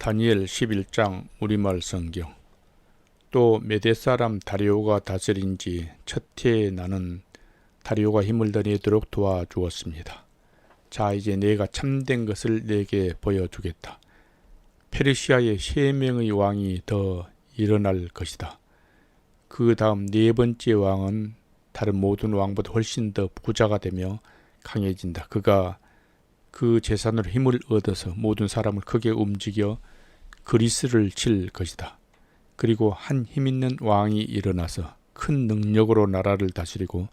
다니엘 11장 우리말 성경 또 메대 사람 다리오가 다스린 지 첫 해에 나는 다리오가 힘을 더 내도록 도와주었습니다. 자 이제 내가 참된 것을 내게 보여주겠다. 페르시아에 세 명의 왕이 더 일어날 것이다. 그 다음 네 번째 왕은 다른 모든 왕보다 훨씬 더 부자가 되며 강해진다. 그가 그 재산으로 힘을 얻어서 모든 사람을 크게 움직여 그리스를 칠 것이다. 그리고 한 힘있는 왕이 일어나서 큰 능력으로 나라를 다스리고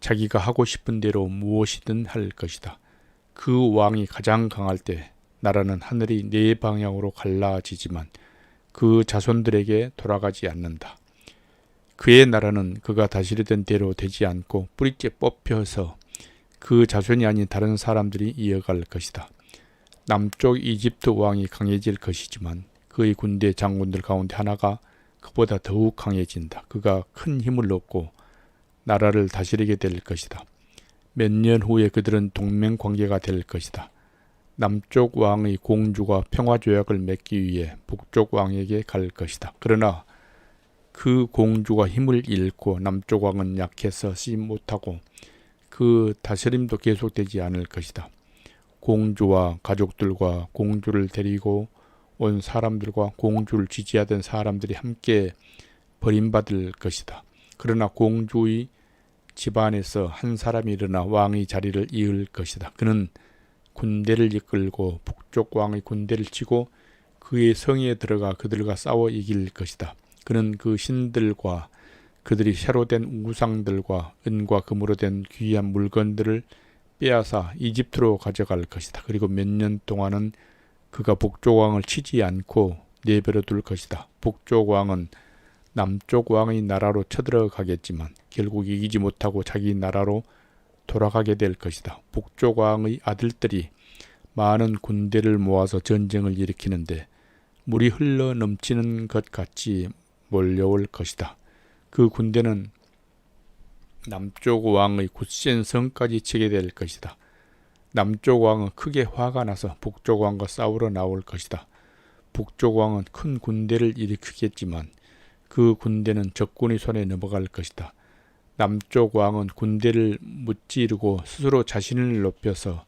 자기가 하고 싶은 대로 무엇이든 할 것이다. 그 왕이 가장 강할 때 나라는 하늘이 네 방향으로 갈라지지만 그 자손들에게 돌아가지 않는다. 그의 나라는 그가 다스리던 대로 되지 않고 뿌리째 뽑혀서 그 자손이 아닌 다른 사람들이 이어갈 것이다. 남쪽 이집트 왕이 강해질 것이지만 그의 군대 장군들 가운데 하나가 그보다 더욱 강해진다. 그가 큰 힘을 얻고 나라를 다스리게 될 것이다. 몇 년 후에 그들은 동맹 관계가 될 것이다. 남쪽 왕의 공주가 평화 조약을 맺기 위해 북쪽 왕에게 갈 것이다. 그러나 그 공주가 힘을 잃고 남쪽 왕은 약해서 쓰지 못하고 그 다스림도 계속되지 않을 것이다. 공주와 가족들과 공주를 데리고 온 사람들과 공주를 지지하던 사람들이 함께 버림받을 것이다. 그러나 공주의 집안에서 한 사람이 일어나 왕의 자리를 이을 것이다. 그는 군대를 이끌고 북쪽 왕의 군대를 치고 그의 성에 들어가 그들과 싸워 이길 것이다. 그는 그 신들과 그들이 새로 된 우상들과 은과 금으로 된 귀한 물건들을 빼앗아 이집트로 가져갈 것이다. 그리고 몇 년 동안은 그가 북쪽 왕을 치지 않고 내버려 둘 것이다. 북쪽 왕은 남쪽 왕의 나라로 쳐들어가겠지만 결국 이기지 못하고 자기 나라로 돌아가게 될 것이다. 북쪽 왕의 아들들이 많은 군대를 모아서 전쟁을 일으키는데 물이 흘러 넘치는 것 같이 몰려올 것이다. 그 군대는 남쪽 왕의 굳센 성까지 치게 될 것이다. 남쪽 왕은 크게 화가 나서 북쪽 왕과 싸우러 나올 것이다. 북쪽 왕은 큰 군대를 일으키겠지만 그 군대는 적군의 손에 넘어갈 것이다. 남쪽 왕은 군대를 무찌르고 스스로 자신을 높여서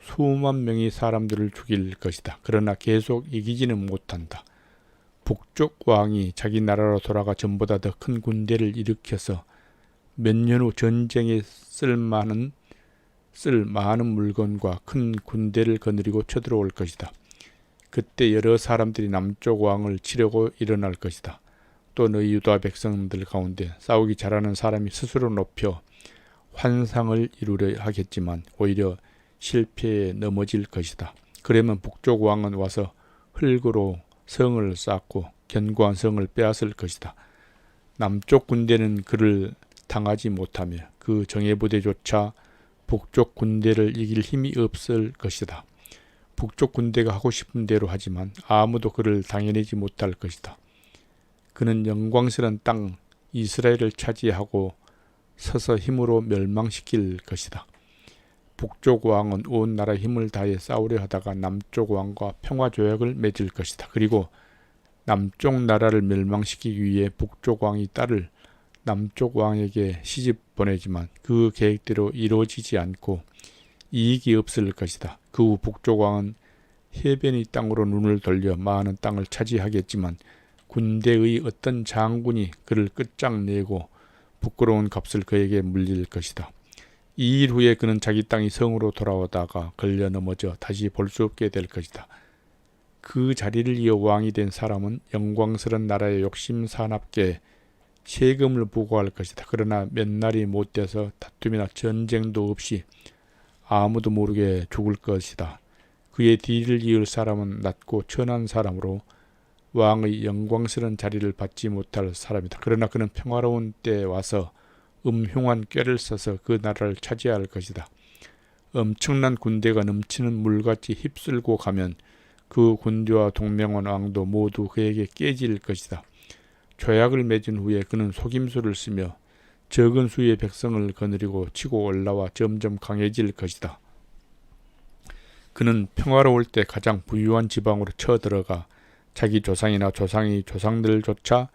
수만 명의 사람들을 죽일 것이다. 그러나 계속 이기지는 못한다. 북쪽 왕이 자기 나라로 돌아가 전보다 더 큰 군대를 일으켜서 몇 년 후 전쟁에 쓸만한 쓸 많은 물건과 큰 군대를 거느리고 쳐들어올 것이다. 그때 여러 사람들이 남쪽 왕을 치려고 일어날 것이다. 또 너희 유다 백성들 가운데 싸우기 잘하는 사람이 스스로 높여 환상을 이루려 하겠지만 오히려 실패에 넘어질 것이다. 그러면 북쪽 왕은 와서 흙으로 성을 쌓고 견고한 성을 빼앗을 것이다. 남쪽 군대는 그를 당하지 못하며 그 정예부대조차 북쪽 군대를 이길 힘이 없을 것이다. 북쪽 군대가 하고 싶은 대로 하지만 아무도 그를 당해내지 못할 것이다. 그는 영광스러운 땅 이스라엘을 차지하고 서서 힘으로 멸망시킬 것이다. 북쪽 왕은 온 나라 힘을 다해 싸우려 하다가 남쪽 왕과 평화 조약을 맺을 것이다. 그리고 남쪽 나라를 멸망시키기 위해 북쪽 왕이 딸을 남쪽 왕에게 시집 보내지만 그 계획대로 이루어지지 않고 이익이 없을 것이다. 그 후 북쪽 왕은 해변의 땅으로 눈을 돌려 많은 땅을 차지하겠지만 군대의 어떤 장군이 그를 끝장내고 부끄러운 값을 그에게 물릴 것이다. 이 일 후에 그는 자기 땅이 성으로 돌아오다가 걸려 넘어져 다시 볼 수 없게 될 것이다. 그 자리를 이어 왕이 된 사람은 영광스런 나라의 욕심 사납게 세금을 부과할 것이다. 그러나 몇 날이 못 돼서 다툼이나 전쟁도 없이 아무도 모르게 죽을 것이다. 그의 뒤를 이을 사람은 낮고 천한 사람으로 왕의 영광스러운 자리를 받지 못할 사람이다. 그러나 그는 평화로운 때에 와서 음흉한 꾀를 써서 그 나라를 차지할 것이다. 엄청난 군대가 넘치는 물같이 휩쓸고 가면 그 군대와 동맹원 왕도 모두 그에게 깨질 것이다. 조약을 맺은 후에 그는 속임수를 쓰며 적은 수의 백성을 거느리고 치고 올라와 점점 강해질 것이다. 그는 평화로울 때 가장 부유한 지방으로 쳐들어가 자기 조상이나 조상이 조상들조차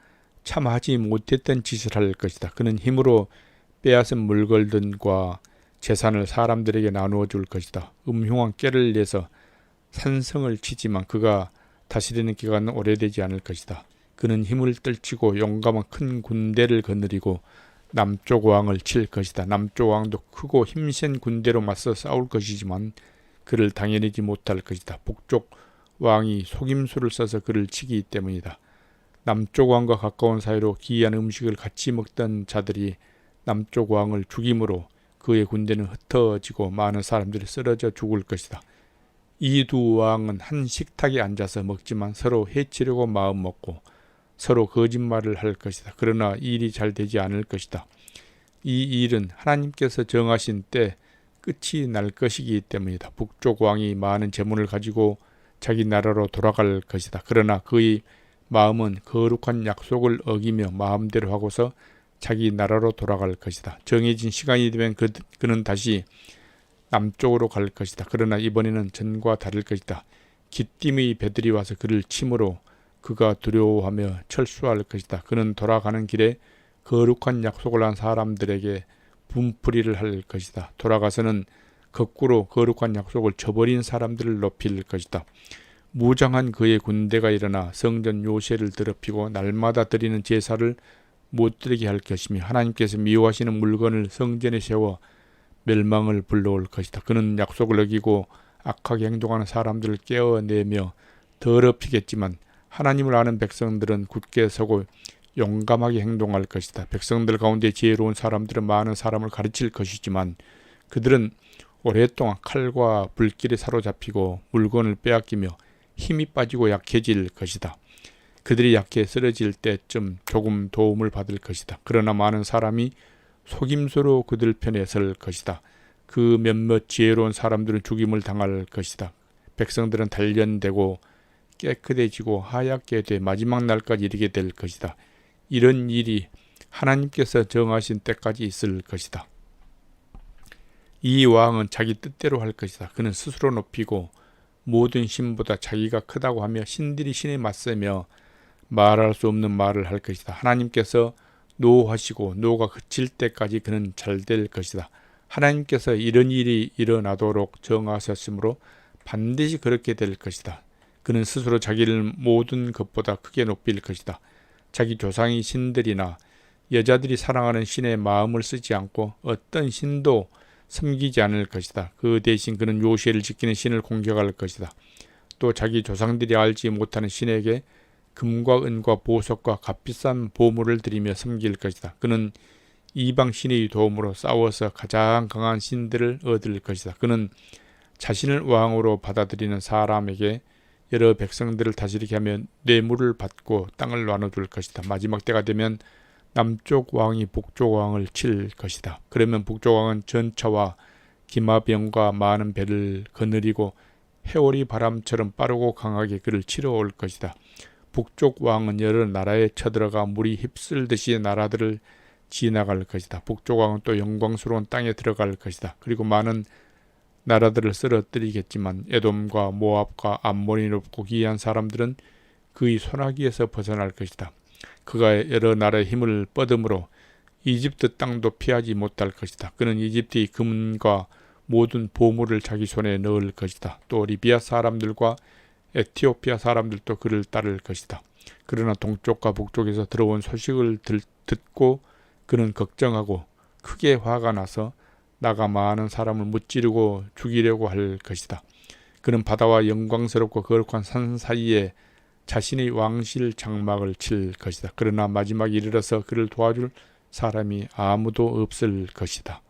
참 하지 못했던 짓을 할 것이다. 그는 힘으로 빼앗은 물건들과 재산을 사람들에게 나누어 줄 것이다. 음흉한 깨를 내서 산성을 치지만 그가 다스리는 기간은 오래되지 않을 것이다. 그는 힘을 떨치고 용감한 큰 군대를 거느리고 남쪽 왕을 칠 것이다. 남쪽 왕도 크고 힘센 군대로 맞서 싸울 것이지만 그를 당해내지 못할 것이다. 북쪽 왕이 속임수를 써서 그를 치기 때문이다. 남쪽 왕과 가까운 사이로 기이한 음식을 같이 먹던 자들이 남쪽 왕을 죽임으로 그의 군대는 흩어지고 많은 사람들이 쓰러져 죽을 것이다. 이 두 왕은 한 식탁에 앉아서 먹지만 서로 해치려고 마음 먹고 서로 거짓말을 할 것이다. 그러나 일이 잘 되지 않을 것이다. 이 일은 하나님께서 정하신 때 끝이 날 것이기 때문이다. 북쪽 왕이 많은 재물을 가지고 자기 나라로 돌아갈 것이다. 그러나 그의 마음은 거룩한 약속을 어기며 마음대로 하고서 자기 나라로 돌아갈 것이다. 정해진 시간이 되면 그, 그는 다시 남쪽으로 갈 것이다. 그러나 이번에는 전과 다를 것이다. 기띔의 배들이 와서 그를 침으로 그가 두려워하며 철수할 것이다. 그는 돌아가는 길에 거룩한 약속을 한 사람들에게 분풀이를 할 것이다. 돌아가서는 거꾸로 거룩한 약속을 저버린 사람들을 높일 것이다. 무장한 그의 군대가 일어나 성전 요새를 더럽히고 날마다 드리는 제사를 못 드리게 할 것이며 하나님께서 미워하시는 물건을 성전에 세워 멸망을 불러올 것이다. 그는 약속을 어기고 악하게 행동하는 사람들을 깨어내며 더럽히겠지만 하나님을 아는 백성들은 굳게 서고 용감하게 행동할 것이다. 백성들 가운데 지혜로운 사람들은 많은 사람을 가르칠 것이지만 그들은 오랫동안 칼과 불길에 사로잡히고 물건을 빼앗기며 힘이 빠지고 약해질 것이다. 그들이 약해 쓰러질 때쯤 조금 도움을 받을 것이다. 그러나 많은 사람이 속임수로 그들 편에 설 것이다. 그 몇몇 지혜로운 사람들은 죽임을 당할 것이다. 백성들은 단련되고 깨끗해지고 하얗게 돼 마지막 날까지 이르게 될 것이다. 이런 일이 하나님께서 정하신 때까지 있을 것이다. 이 왕은 자기 뜻대로 할 것이다. 그는 스스로 높이고 모든 신보다 자기가 크다고 하며 신들이 신에 맞서며 말할 수 없는 말을 할 것이다. 하나님께서 노하시고 노가 그칠 때까지 그는 잘 될 것이다. 하나님께서 이런 일이 일어나도록 정하셨으므로 반드시 그렇게 될 것이다. 그는 스스로 자기를 모든 것보다 크게 높일 것이다. 자기 조상이 신들이나 여자들이 사랑하는 신의 마음을 쓰지 않고 어떤 신도 섬기지 않을 것이다. 그 대신 그는 요시를 지키는 신을 공격할 것이다. 또 자기 조상들이 알지 못하는 신에게 금과 은과 보석과 값비싼 보물을 드리며 섬길 것이다. 그는 이방 신의 도움으로 싸워서 가장 강한 신들을 얻을 것이다. 그는 자신을 왕으로 받아들이는 사람에게 여러 백성들을 다스리게 하며 뇌물을 받고 땅을 나눠줄 것이다. 마지막 때가 되면 남쪽 왕이 북쪽 왕을 칠 것이다. 그러면 북쪽 왕은 전차와 기마병과 많은 배를 거느리고 해오리 바람처럼 빠르고 강하게 그를 치러 올 것이다. 북쪽 왕은 여러 나라에 쳐들어가 물이 휩쓸듯이 나라들을 지나갈 것이다. 북쪽 왕은 또 영광스러운 땅에 들어갈 것이다. 그리고 많은 나라들을 쓰러뜨리겠지만 에돔과 모압과 암몬이 높고 기이한 사람들은 그의 손아귀에서 벗어날 것이다. 그가 여러 나라의 힘을 뻗음으로 이집트 땅도 피하지 못할 것이다. 그는 이집트의 금과 모든 보물을 자기 손에 넣을 것이다. 또 리비아 사람들과 에티오피아 사람들도 그를 따를 것이다. 그러나 동쪽과 북쪽에서 들어온 소식을 들, 듣고 그는 걱정하고 크게 화가 나서 나가 많은 사람을 무찌르고 죽이려고 할 것이다. 그는 바다와 영광스럽고 거룩한 산 사이에 자신의 왕실 장막을 칠 것이다. 그러나 마지막에 이르러서 그를 도와줄 사람이 아무도 없을 것이다.